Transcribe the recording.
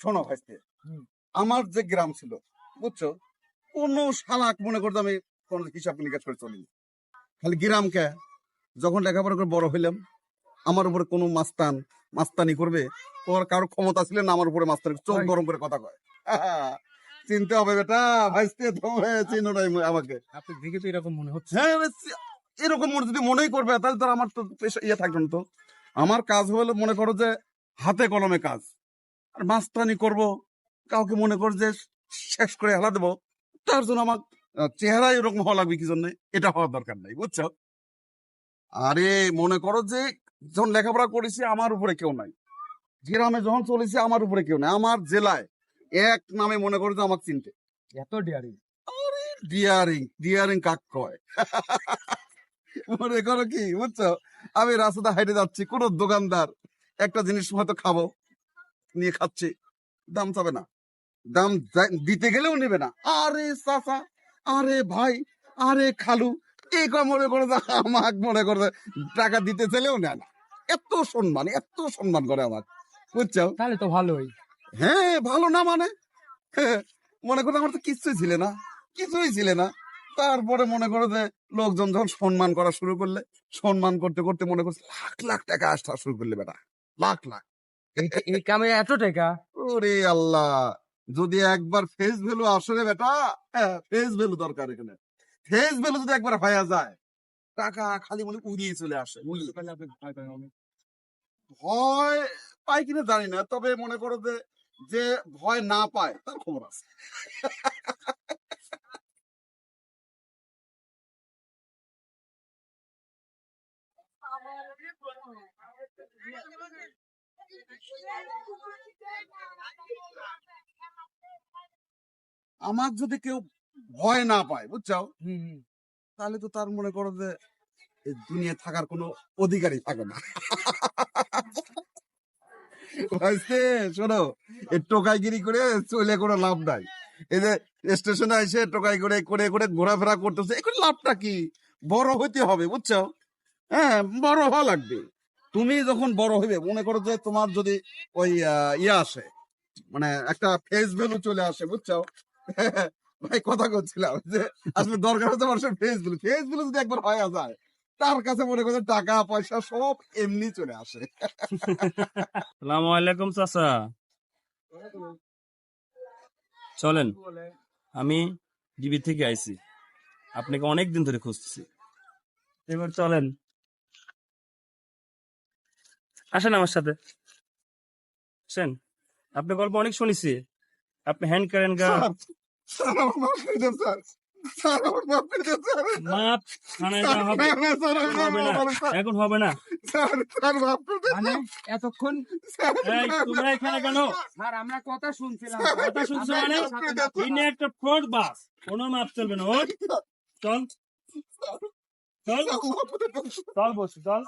শোনো ভাইস্তে আমার যে গ্রাম ছিল বুঝছ? কোন শালাক মনে করতো আমি কোন হিসাব নিকাশ করে চলি খালি গ্রামকে যখন লেখাপড়া করে বড় হইলাম আমার উপরে কোনো মাস্তান মাস্তানি করবে ওর কারও ক্ষমতা ছিল না আমার উপরে মাস্তানি চোখ গরম করে কথা কয়। চিনতে হবে বেটা ভাইস্তে তুমি চিনো নাই আমাকে। আপনি দেখে তো এরকম মনে হচ্ছে। হ্যাঁ এরকম মনে যদি মনেই করবে তাহলে তো আমার তো পেশা- ইয়ে থাকবে না তো। আমার কাজ হলো মনে করো যে হাতে কলমে কাজ। আর মাস্তানি করব কাউকে মনে কর যে শেষ করে হেলা দেবো তার জন্য আমার চেহারা এরকম হওয়া লাগবে কি জন্য এটা হওয়ার দরকার নাই বুঝছ? আরে মনে করো যে যখন লেখাপড়া করেছি আমার উপরে কেউ নাই। গ্রামে যখন চলেছি আমার উপরে কেউ নাই আমার জেলায় এক নামে মনে করো যে আমাকে চিনতে। এত ডিয়ারিং ডিয়ারিং ডিয়ারিং কাক কয়? মনে করো কি বুঝছ? আমি রাস্তাতে হাইটে যাচ্ছি কোন দোকানদার একটা জিনিস হয়তো খাব। নিয়ে খাচ্ছি। দাম চাবে না। দাম দিতে গেলেও নেবে না। আরে চাচা আরে ভাই আরে খালু এই মনে করে যে আমাক মনে করে টাকা দিতে চাইলেও নেয় না। এত সম্মান এত সম্মান করে আমার বুঝছ? তাহলে তো ভালোই। হ্যাঁ ভালো না মানে? হ্যাঁ, মনে করো আমার তো কিছুই ছিল না কিছুই ছিল না। তারপরে মনে করো যে লোকজন যখন সম্মান করা শুরু করলে সম্মান করতে করতে মনে করছে লাখ লাখ টাকা আসতে শুরু করলে বেটা লাখ লাখ। এই- কামে এত টাকা? ওরে আল্লাহ! যদি একবার ফেস ভ্যালু আসে রে বেটা ফেস ভ্যালু দরকার এখানে। ফেস ভ্যালু যদি একবার যায় টাকা খালি মনে উড়িয়ে চলে আসে ভয় পাই কিনা জানি না তবে মনে করো যে যে ভয় না পায় তার খবর আছে। আমার যদি কেউ ভয় না পায় বুঝছ। তাহলে তো তার মনে করো যে দুনিয়া থাকার কোনো অধিকারই থাকে না। শোনো টোকাইগিরি করে চলে কোনো লাভ নাই। এই যে স্টেশনে এসে টোকাই করে করে করে ঘোরাফেরা করতেছে এখন লাভটা কি? বড় হইতে হবে বুঝছ হ্যাঁ বড় হওয়া লাগবে। তুমি যখন বড় হইবে, মনে করো যে তোমার যদি ওই ইয়ে আসে মানে একটা ফেস ভ্যালু চলে আসে বুঝছ ভাই, কথা করছিলাম যে আসলে দরকার হচ্ছে মানুষের ফেস ভ্যালু ফেস ভ্যালু যদি একবার হয়ে যায়, তার কাছে মনে করো টাকা, পয়সা সব এমনি চলে আসে। সালামু আলাইকুম, চাচা। চলেন, আমি ডিবি থেকে আইছি। আপনাকে অনেক দিন ধরে খুঁজছি এবার চলেন আসেন আমার সাথে। আসেন। আপনি গল্প অনেক শুনেছি। আপনি হ্যান্ড করেন গা। এখন হবে না। এতক্ষণ তোমরা এখানে কেন? স্যার। আমরা কথা শুনছিলাম। কথা শুনছো মানে? একটা ফ্রড বাস। কোনো মাপ চলবে না। ওই চল। চল। চল বসু চল।